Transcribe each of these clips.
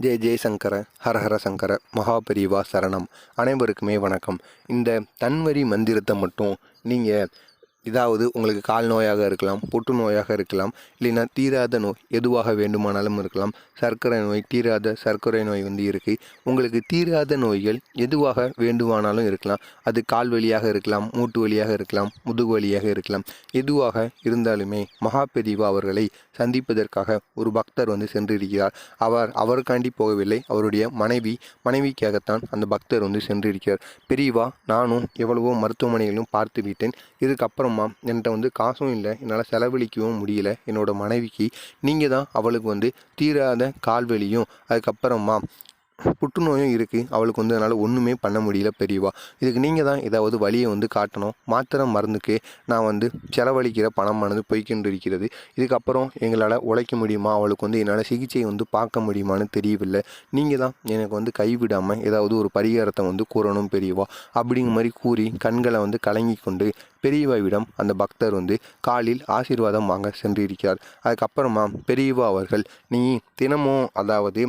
ஜெய ஜெயசங்கர ஹரஹர சங்கர மகாபரிவா சரணம். அனைவருக்குமே வணக்கம். இந்த தன்வரி மந்திரத்தை மட்டும் நீங்கள் இதாவது உங்களுக்கு கால் நோயாக இருக்கலாம் புற்றுநோயாக இருக்கலாம் இல்லைன்னா தீராத நோய் எதுவாக வேண்டுமானாலும் இருக்கலாம். சர்க்கரை நோய் தீராத சர்க்கரை நோய் வந்து இருக்குது உங்களுக்கு தீராத நோய்கள் எதுவாக வேண்டுமானாலும் இருக்கலாம். அது கால் வலியாக இருக்கலாம் மூட்டு வலியாக இருக்கலாம் முதுகு வலியாக இருக்கலாம். எதுவாக இருந்தாலுமே மகாபெரிவா அவர்களை சந்திப்பதற்காக ஒரு பக்தர் வந்து சென்றிருக்கிறார். அவர் அவருக்காண்டி போகவில்லை. அவருடைய மனைவி மனைவிக்காகத்தான் அந்த பக்தர் வந்து சென்றிருக்கிறார். பெரியவா நானும் எவ்வளவோ மருத்துவமனைகளும் பார்த்து விட்டேன் இதுக்கப்புறம் என்கிட்ட வந்து காசும் இல்லை என்னால் செலவழிக்கவும் முடியல என்னோட மனைவிக்கு. நீங்கள் தான் அவளுக்கு வந்து தீராத கால்வெளியும் அதுக்கப்புறமா புற்றுநோயும் இருக்குது அவளுக்கு வந்து அதனால் ஒன்றுமே பண்ண முடியல பெரியவா. இதுக்கு நீங்கள் தான் ஏதாவது வழியை வந்து காட்டணும். மாத்திரை மருந்துக்கு நான் வந்து செலவழிக்கிற பணமானது போய்கொண்டு இருக்கிறது. இதுக்கப்புறம் எங்களால் உழைக்க முடியுமா? அவளுக்கு வந்து என்னால் சிகிச்சை வந்து பார்க்க முடியுமான்னு தெரியவில்லை. நீங்கள் தான் எனக்கு வந்து கைவிடாமல் ஏதாவது ஒரு பரிகாரத்தை வந்து கூறணும் பெரியவா. அப்படிங்கிற மாதிரி கூறி கண்களை வந்து கலங்கி கொண்டு பெரியவாவிடம் அந்த பக்தர் வந்து காலில் ஆசீர்வாதம் வாங்க சென்றிருக்கிறார். அதுக்கப்புறமா பெரியவா அவர்கள் நீ தினமும் அதாவது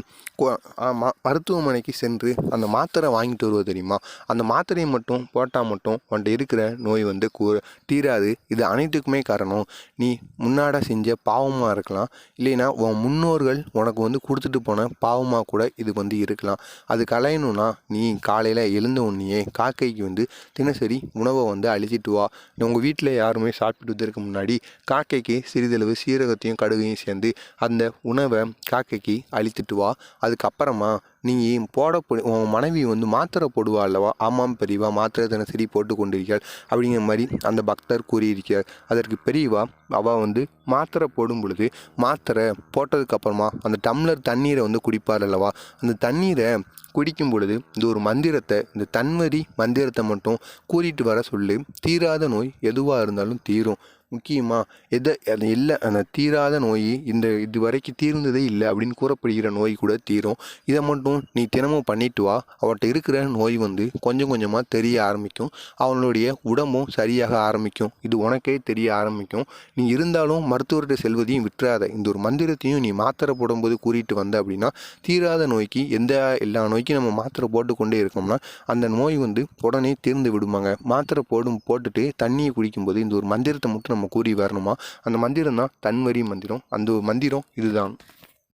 ஆமாம் மருத்துவ மருத்துவமனைக்கு சென்று அந்த மாத்திரை வாங்கிட்டு வருவது தெரியுமா? அந்த மாத்திரையை மட்டும் போட்டால் மட்டும் உன்கிட்ட இருக்கிற நோய் வந்து கூ தீராது. இது அனைத்துக்குமே காரணம். நீ முன்னாட செஞ்ச பாவமாக இருக்கலாம். இல்லைன்னா உன் முன்னோர்கள் உனக்கு வந்து கொடுத்துட்டு போன பாவமாக கூட இது வந்து இருக்கலாம். அது கலையணும்னா நீ காலையில் எழுந்த உடனேயே காக்கைக்கு வந்து தினசரி உணவை வந்து அழிச்சிட்டு வா. உங்கள் வீட்டில் யாருமே சாப்பிட்டுறதுக்கு முன்னாடி காக்கைக்கு சிறிதளவு சீரகத்தையும் கடுகையும் சேர்ந்து அந்த உணவை காக்கைக்கு அழித்துட்டு வா. அதுக்கப்புறமா நீ போட உன் மனைவி வந்து மாத்திரை போடுவா அல்லவா? ஆமாம் பெரியவா மாத்திரை தினசரி போட்டு கொண்டிருக்கிறாள். அப்படிங்கிற மாதிரி அந்த பக்தர் கூறியிருக்கிறார். அதற்கு பெரியவா அவள் வந்து மாத்திரை போடும் பொழுது மாத்திரை போட்டதுக்கப்புறமா அந்த டம்ளர் தண்ணீரை வந்து குடிப்பார் அல்லவா? அந்த தண்ணீரை குடிக்கும் பொழுது இந்த ஒரு மந்திரத்தை இந்த தன்வரி மந்திரத்தை மட்டும் கூறிட்டு வர சொல்லு. தீராத நோய் எதுவாக இருந்தாலும் தீரும். முக்கியமாக எதை அது இல்லை அந்த தீராத நோய் இந்த இது வரைக்கும் தீர்ந்ததே இல்லை அப்படின்னு கூறப்படுகிற நோய் கூட தீரும். இதை மட்டும் நீ தினமும் பண்ணிட்டு வா. அவர்கிட்ட இருக்கிற நோய் வந்து கொஞ்சம் கொஞ்சமாக தெரிய ஆரம்பிக்கும். அவனுடைய உடம்பும் சரியாக ஆரம்பிக்கும். இது உனக்கே தெரிய ஆரம்பிக்கும். நீ இருந்தாலும் மருத்துவர்கிட்ட செல்வதையும் விட்டுறாத. இந்த ஒரு மந்திரத்தையும் நீ மாத்திரை போடும்போது கூறிட்டு வந்த அப்படின்னா தீராத நோய்க்கு எந்த எல்லா நோய்க்கும் நம்ம மாத்திரை போட்டுக்கொண்டே இருக்கோம்னா அந்த நோய் வந்து உடனே தீர்ந்து விடுமாங்க. மாத்திரை போடும் போட்டுட்டு தண்ணியை குடிக்கும்போது இந்த ஒரு மந்திரத்தை மட்டும் நம்ம கூறி வரணுமா? அந்த மந்திரம் தான் தன்வரி மந்திரம். அந்த மந்திரம் இதுதான்.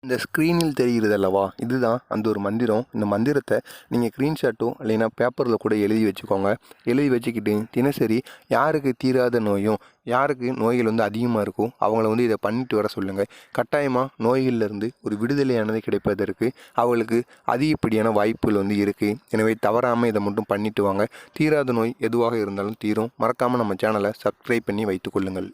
இந்த ஸ்க்ரீனில் தெரிகிறது அல்லவா? இதுதான் அந்த ஒரு மந்திரம். இந்த மந்திரத்தை நீங்கள் ஸ்க்ரீன்ஷாட்டும் இல்லைன்னா பேப்பரில் கூட எழுதி வச்சுக்கோங்க. எழுதி வச்சுக்கிட்டு தினசரி யாருக்கு தீராத நோயும் யாருக்கு நோய்கள் வந்து அதிகமாக இருக்கோ அவங்கள வந்து இதை பண்ணிட்டு வர சொல்லுங்கள் கட்டாயமாக நோய்களிலிருந்து ஒரு விடுதலையானது கிடைப்பதற்கு அவங்களுக்கு அதிகப்படியான வாய்ப்புகள் வந்து இருக்குது எனவே தவறாமல் இதை மட்டும் பண்ணிட்டு வாங்க. தீராத நோய் எதுவாக இருந்தாலும் தீரும். மறக்காமல் நம்ம சேனலை சப்ஸ்கிரைப் பண்ணி வைத்துக்கொள்ளுங்கள்